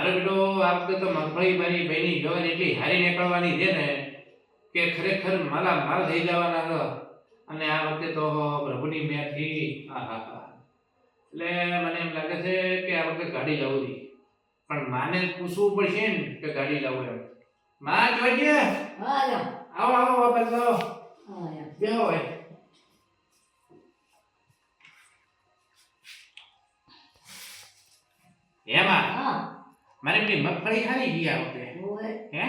અરે બેટો આ વખતે તો મગફળી મારી બહેની જવાન એટલી હારી નીકળવાની છે ને કે ખરેખર માલા માલ થઈ જવાના હતો અને આ વખતે તો પ્રભુની મેથી હા એટલે મને એમ લાગે છે કે આ વખતે ગાડી લાવવી હતી પણ માને પૂછવું પડશે ને કે ગાડી લાવો એમ. માં જોઈએ હા. આવો આવો વાપસ આવો. હા જા. એમાં હા. મારે પેલી મગફળી હારી ગઈ આ વખતે હે?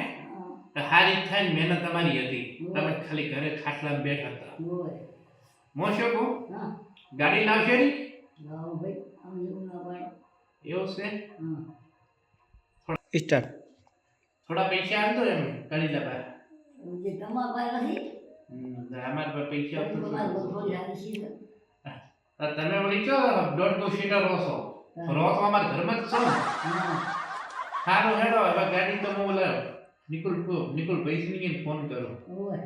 તો હારી થાય ને મહેનત તમારી હતી. તમે ખાલી ઘરે ખાટલા બેઠા હતા. મોશો કો ગાડી લાવશે ને લાવો ભાઈ. આમ જેવું ના પાડે. એવું છે? સ્ટાર્ટ થોડા પૈસા આવતો એમ કરી લાવવા જે તમારા પાસે નથી, અમારા પર પૈસા તો આપતો તમારે મગફળી હારી છે. તો તમે વળી છો દોઢ દો સીટર રહો છો રહો તો અમારા ઘરમાં જ છો. સારું હેડો હવે ગાડી તો હું બોલાવ નિકુલ નિકુલ પૈસા ફોન કરો ઓય.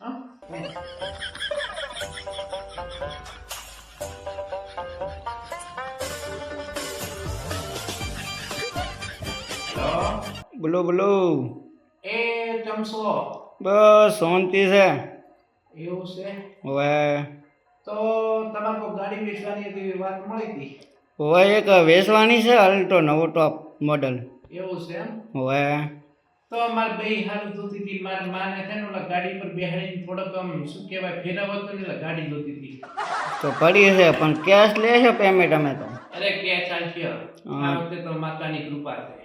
હા? હેલો? બોલો બોલો. એ ચમસો બસ શાંતિ છે. એવું છે? હવે. તો તમારે કોઈ ગાડી વેચવાની હતી વાત મળી હતી? હવે એક વેચવાની છે અલ્ટો નવો ટોપ મોડલ એવું છે એમ? હવે તો મારે બે હારું જોતી હતી. માર માને છે ને ઓલા ગાડી પર બેહાડીને થોડોક આમ શું કહેવાય ફેરવતો ને એટલે ગાડી જોતી હતી. તો પડી છે પણ કેશ લેશો પેમેન્ટ અમે તો? અરે કેશ ચાલશે આ વખતે તો માતાની કૃપા છે.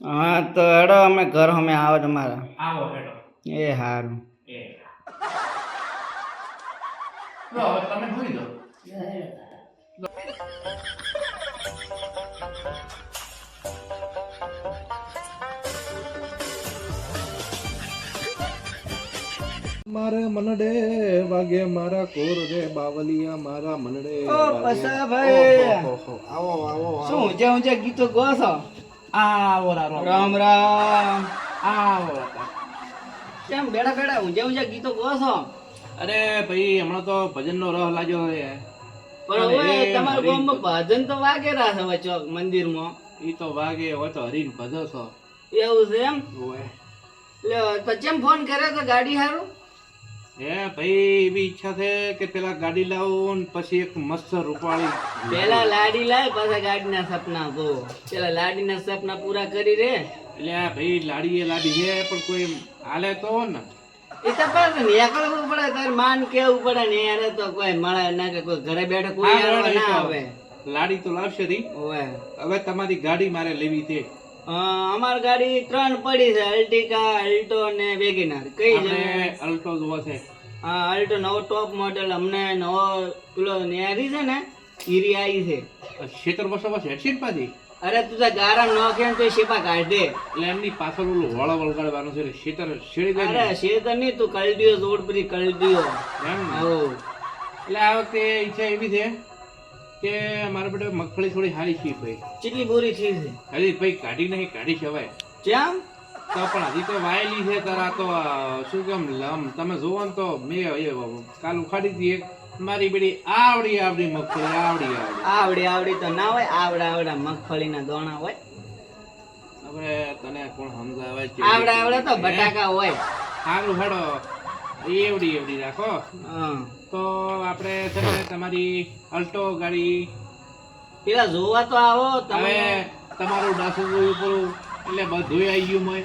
હા તો હેડો અમે ઘર અમે આવો તમારા. આવો હેડો. એ હારું. એ. તો હવે તમે ભૂલી દો લે. મારે મનડે વાગે મારા કોર રે બાવલિયા મારા મનડે ઓ, પસા ઓહો, આવો આવો શું ઊંચા ઊંચા ગીતો ગો છો? આવો રામ રામ. આવો. કેમ બેડા બેડા ઊંચા ઊંચા ગીતો ગો છો? અરે ભાઈ હમણાં તો ભજનનો રહ લાગ્યો છે. પણ હવે તમારા. ગામમાં ભજન તો વાગેરા છે વચ્ચે ચોક મંદિરમાં. ઈ તો વાગે હોય તો હરીન ભજો છો એવું છે એમ? ઓય. તો ચેમ ફોન કર્યો તો ગાડી હારું? એ ભાઈ એવી ઈચ્છા છે કે પેલા ગાડી લાવો ને પછી એક મસ્ત રૂપાળી. પેલા લાડી લાય પાછા ગાડીના સપના જો પેલા લાડીના સપના પૂરા કરી રે. એટલે ભાઈ લાડી એ લાડી છે પણ કોઈ હાલે તો ને. એ તો પાછું નીકળવું પડે તાર માન કેવું પડે ને યારે તો કોઈ મળે ના કે કોઈ ઘરે બેઠે કોઈ ના આવે. લાડી તો લાવશે રી. હવે તમારી ગાડી મારે લેવી છે. અમાર ગાડી ત્રણ પડી છે અલ્ટિકા અલ્ટો ને વેગેનાર. કઈ છે? અલ્ટો જોવો છે. હા અલ્ટો નવો ટોપ મોડેલ અમને નવો પેલો નેરી છે ને ઈરી આવી છે. ક્ષેત્ર બસો બસ હેડશીટ પાછી? અરે તું ગારા નોખે ને તો શેપા કાઢ. દે એટલે એમની પાછળ ઓલું વળા વળગાડવાનું છે શેતર શેડી અરે શેતર નહીં તું કલડીઓ જોડ બધી કલડીઓ. એમ? એટલે આ વખતે ઈચ્છા એવી છે કે મારા બેટા મગફળી થોડી હારી છે ભાઈ. કેટલી બોરી છે અરે ભાઈ કાઢી નહીં કાઢી શવાય કેમ? તો પણ હજી તો વાયેલી છે તારા તો શું કેમ લમ? તમે જોવો ને તો મેં એ કાલ ઉખાડી હતી એક. મારી બેડી આવડી આવડી મગફળી આવડી આવડી. આવડી આવડી તો ના હોય આવડા આવડા મગફળીના દોણા હોય. હવે તને કોણ સમજાવે આવડા આવડા તો બટાકા હોય. સારું હેડો. એવડી એવડી રાખો. તો આપણે છે ને તમારી અલ્ટો ગાડી પેલા જોવા તો આવો તમે તમારું ડાસું જોયું પૂરું એટલે બધું આવી ગયું મય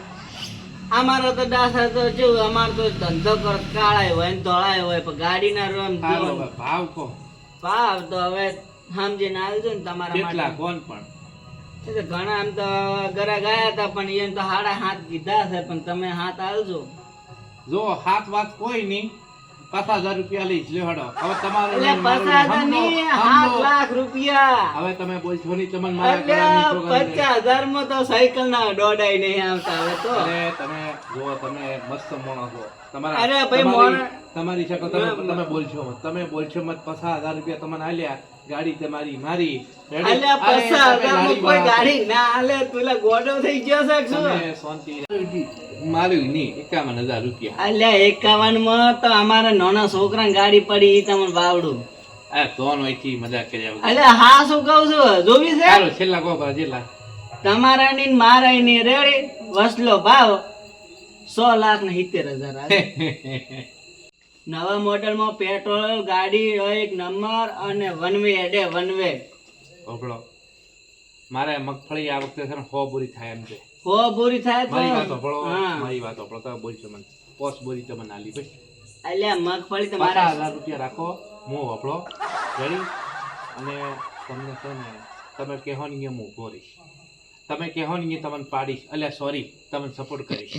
અમારો તો ડાસા તો જો અમારો તો ધંધો કર કાળાય હોય ને ધોળાય હોય પણ ગાડીના રોમ ભાવ કો ભાવ તો હવે સમજીને આવજો ને તમારા કેટલા કોણ પણ? ઘણા આમ તો ઘરે ગયા હતા પણ એને તો હાડા હાથ કીધા છે પણ તમે હાથ આવજો જો હાથ વાત કોઈ નહીં પચાસ હજાર રૂપિયા લઈશ લ્યો હડો. હવે તમારે. સાત લાખ રૂપિયા. હવે તમે બોલશો નહીં તમને. પચાસ હજારમાં તો સાયકલ ના દોડાય નહીં આવતા હવે તો. તમે જો તમે મસ્ત મોણો છો. તમારા અરે ભાઈ મોણ- તમારી શકો તમે તમે બોલશો. મત તમે બોલશો મત પચાસ હજાર રૂપિયા તમને આલ્યા. ગાડી તમારી મારી. ગાડી ના હાલે તુલા ગોડો થઈ ગયો છે શું? શાંતિ માર્યું નહીં એકાવન હજાર રૂપિયા. અલ્યા એકાવનમાં તો અમારા નાના છોકરા ગાડી પડી ઈ તમને બાવડું. આ ત્રણ વયથી મજાક કર્યા અલ્યા હા શું કહું છું? જોવી છે? ચાલો છેલ્લા કહો પર છેલ્લા. તમારા ની મારા ની રેડી. વસલો ભાવ સો લાખ ને સિત્તેર હજાર. નવા મોડેલમાં પેટ્રોલ ગાડી એક નંબર અને વન વે એડે વન વે હોભળો. મારે મગફળી આ વખતે છે ને હો બોરી થાય એમ છે. હો પૂરી થાય મારી વાત તો મારી વાત હોભળો. તો બોલશો મને. પોસ બોરી તમને આલી ભાઈ. અલ્યા મગફળી તમારા હજાર રૂપિયા રાખો. હું હોભળો. રેડી અને તમને છે ને તમે કહેવો ને હું ઊભો રહીશ. તમે કહેવો ને તમને પાડીશ. અલ્યા સોરી તમને સપોર્ટ કરીશ.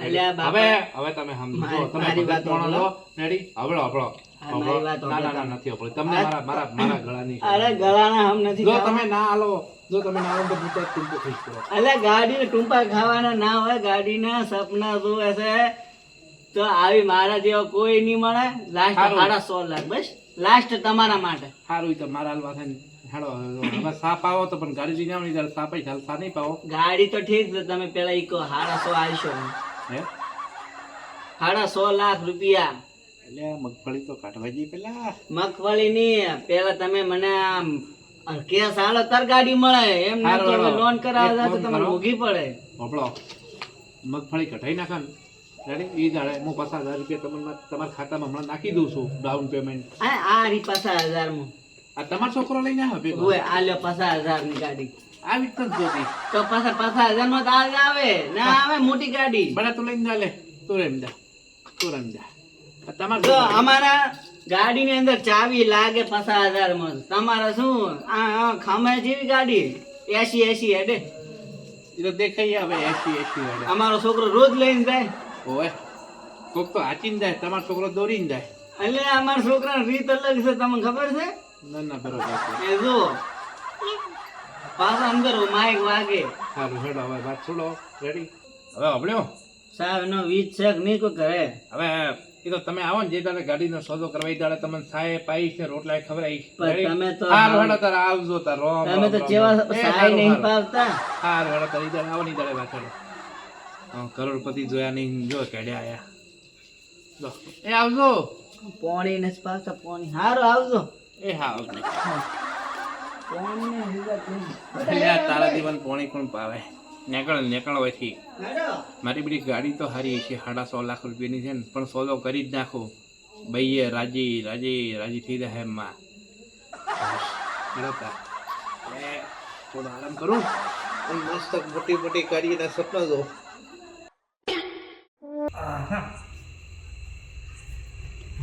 હવે હવે તમે સમજો. તમે ભગત માણસ હોભળો. રેડી? હવળો હવળો. હા, મારી વાત ના ના ના નથી હવળો તમને મારા મારા મારા ગળાની અરે ગળાના હમ નથી જો તમે ના આલો જો તમે ના આલો તો હું ટૂંકો થઈ ગયો અલ્યા ગાડીને ટૂંપા ખાવાના ના હોય ગાડીના સપના જોવે છે તો આવી મારા જેવા કોઈ નહીં મળે. લાસ્ટ. સાડા સો લાખ બસ. લાસ્ટ તમારા માટે. સારું તો મારા હાલવા થાય હેડો હવે સાપ આવો તો પણ ગાડી જઈને આવો ને ત્યારે સાપ ચાલ સા નહીં પાવો. ગાડી તો ઠીક છે તમે પેલા ઈકો હારા સો આલશો હે સાડા સો લાખ રૂપિયા. એટલે મગફળી તો કાઢવા જઈએ પેલા. મગફળી ની પેલા તમે મને કેસ હાલો તાર ગાડી મળે. એમ ના હારું, તો લોન કરાવવા તો તમારે ભોગી પડે. ભોપળો મગફળી કઢાઈ નાખો રેડી એ દાડે હું પચાસ હજાર રૂપિયા તમને તમારા ખાતામાં હમણાં નાખી દઉં છું ડાઉન પેમેન્ટ આ આ રી પચાસ હજાર આ તમારો છોકરો લઈને આવ્યો આ લ્યો પચાસ હજારની ગાડી. આવી જ જોતી. તો પાછા પાછા હજારમાં તો આજ આવે. ના આવે મોટી ગાડી. બડા તું લઈને જા લે. તું રેમ જા. તું રેમ જા. તમારે જો અમારા ગાડી ની અંદર ચાવી લાગે પાછા હજારમાં તમારે શું? આ ખામે જેવી ગાડી. એસી એસી હેડે. એ તો દેખાઈ આવે એસી એસી હેડે. અમારો છોકરો રોજ લઈને જાય. ઓય કોક તો હાચીને જાય તમારો છોકરો દોરીને જાય. એટલે અમારા છોકરા રીત અલગ છે તમને ખબર છે? ના ના બરોબર એ જો પાછા અંદર માઇક વાગે. સારું હેડો હવે વાત છોડો. રેડી હવે હબળ્યો સાહેબ નો વીજ છે કે નહીં કોઈ કરે હવે એ તો તમે આવો ને જે દાડે ગાડીનો સોદો કરવા દાડે તમને સાય પાઈશ ને રોટલા ખવડાવીશ. પણ તમે તો હારું હેડો તારે આવજો તાર રોમ તમે તો જેવા રોમ. એ સહાય હારું, નહીં પાવતા હારું હેડો તારે ઈ દાડે આવો ને દાડે વાત હેડો. કરોડપતિ જોયા નહીં જો કેડ્યા આયા. એ આવજો. પોણી ને પાછા પોણી. સારું આવજો. એ હા આવજો પોણી ને હીરા કેમ? અલ્યા, તારા દીવાન પોણી કોણ પાવે? નેકળ નેકળ હોયથી મારી બધી ગાડી તો સારી છે સાડા સો લાખ રૂપિયાની છે ને પણ સોદો કરી જ નાખો. ભાઈએ રાજી રાજી રાજી થઈ જાય બરાબર થોડો આરામ કરું. મસ્ત મોટી મોટી ગાડીના સપના જો.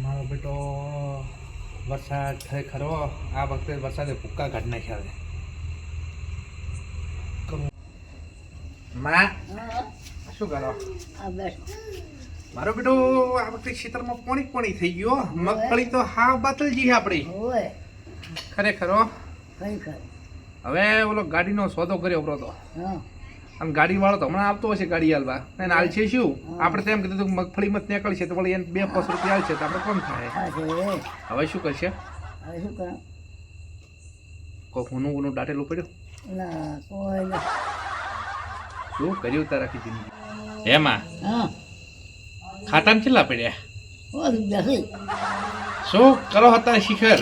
મારો બેટો વરસાદ ખરેખર ખરો આ વખતે વરસાદે ભૂક્કા કાઢી નાખ્યા છે. માં શું કરો? મારો બેટો આ વખતે ખેતરમાં પોણી પોણી થઈ ગયો. મગફળી તો હા બાતલજી આપણી. ખરેખર હવે ઓલો ગાડીનો સોદો કર્યો બરો તો. હા. અને ગાડી વાળો તો હમણાં આવતો હશે ગાડી હાલવા. એને હાલ છે શું? આપણે તો એમ કીધું હતું મગફળી મત નીકળશે તો વળી એને બે પાંચ રૂપિયા હાલશે તો આપણે કોણ થાય હવે શું કરશે? હવે શું કરું? હુનું ઊનું દાટેલું પડ્યું? શું કર્યું તારા આખી જિંદગી? એમાં? હા ખાતામાં કેટલા પડ્યા? શું? કરો હતા શિખર.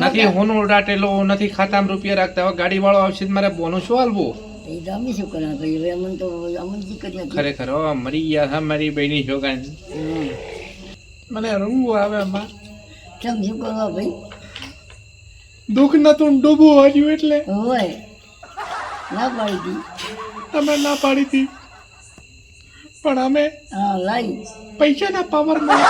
નથી હુનું દાટેલું નથી ખાતામાં રૂપિયા રાખતા. હવે ગાડી વાળો આવશે તો મારે બોનું શું હાલવું? એ તો અમે શું કરવા ભાઈ? હવે અમને તો અમને ખરેખર હો મરી ગયા મારી બહેની છોકરા મને રમવું આવે એમાં કેમ શું કરવા ભાઈ? દુઃખ નતું ડૂબું હાર્યું એટલે. હોય. ના પાડી હતી તમે ના પાડી હતી પણ અમે હા લાઈ. પૈસાના પાવરમાં